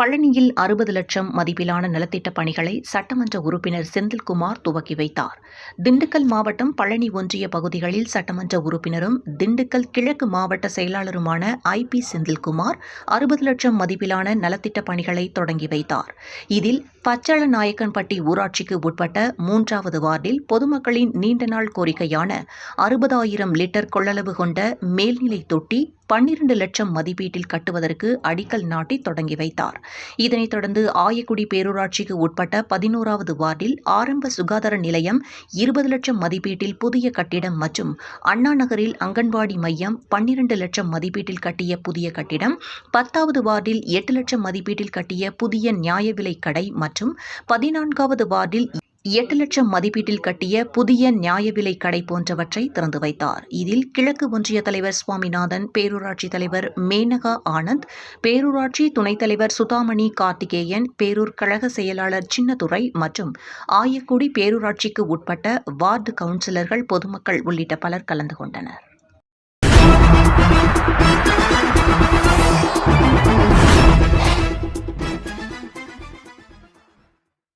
பழனியில் அறுபது லட்சம் மதிப்பிலான நலத்திட்ட பணிகளை சட்டமன்ற உறுப்பினர் செந்தில்குமார் துவக்கி வைத்தார். திண்டுக்கல் மாவட்டம் பழனி ஒன்றிய பகுதிகளில் சட்டமன்ற உறுப்பினரும் திண்டுக்கல் கிழக்கு மாவட்ட செயலாளருமான ஐ. பி. செந்தில்குமார் அறுபது லட்சம் மதிப்பிலான நலத்திட்ட பணிகளை தொடங்கி வைத்தார். இதில் பச்சள நாயக்கன்பட்டி ஊராட்சிக்கு உட்பட்ட மூன்றாவது வார்டில் பொதுமக்களின் நீண்ட நாள் கோரிக்கையான அறுபதாயிரம் லிட்டர் கொள்ளளவு கொண்ட மேல்நிலை தொட்டி பன்னிரண்டு லட்சம் மதிப்பீட்டில் கட்டுவதற்கு அடிக்கல் நாட்டி தொடங்கி வைத்தார். இதனைத் தொடர்ந்து ஆயக்குடி பேரூராட்சிக்கு உட்பட்ட பதினோராவது வார்டில் ஆரம்ப சுகாதார நிலையம் இருபது லட்சம் மதிப்பீட்டில் புதிய கட்டிடம் மற்றும் அண்ணா நகரில் அங்கன்வாடி மையம் பன்னிரண்டு லட்சம் மதிப்பீட்டில் கட்டிய புதிய கட்டிடம் பத்தாவது வார்டில் எட்டு லட்சம் மதிப்பீட்டில் கட்டிய புதிய நியாய விலை கடை மற்றும் பதினான்காவது வார்டில் எட்டு லட்சம் மதிப்பீட்டில் கட்டிய புதிய நியாய விலை கடை போன்றவற்றை திறந்து வைத்தார். இதில் கிழக்கு ஒன்றிய தலைவர் சுவாமிநாதன் பேரூராட்சி தலைவர் மேனகா ஆனந்த் பேரூராட்சி துணைத் தலைவர் சுதாமணி கார்த்திகேயன் பேரூர் கழக செயலாளர் சின்னதுரை மற்றும் ஆயக்குடி பேரூராட்சிக்கு உட்பட்ட வார்டு கவுன்சிலர்கள் பொதுமக்கள் உள்ளிட்ட பலர் கலந்து கொண்டனர்.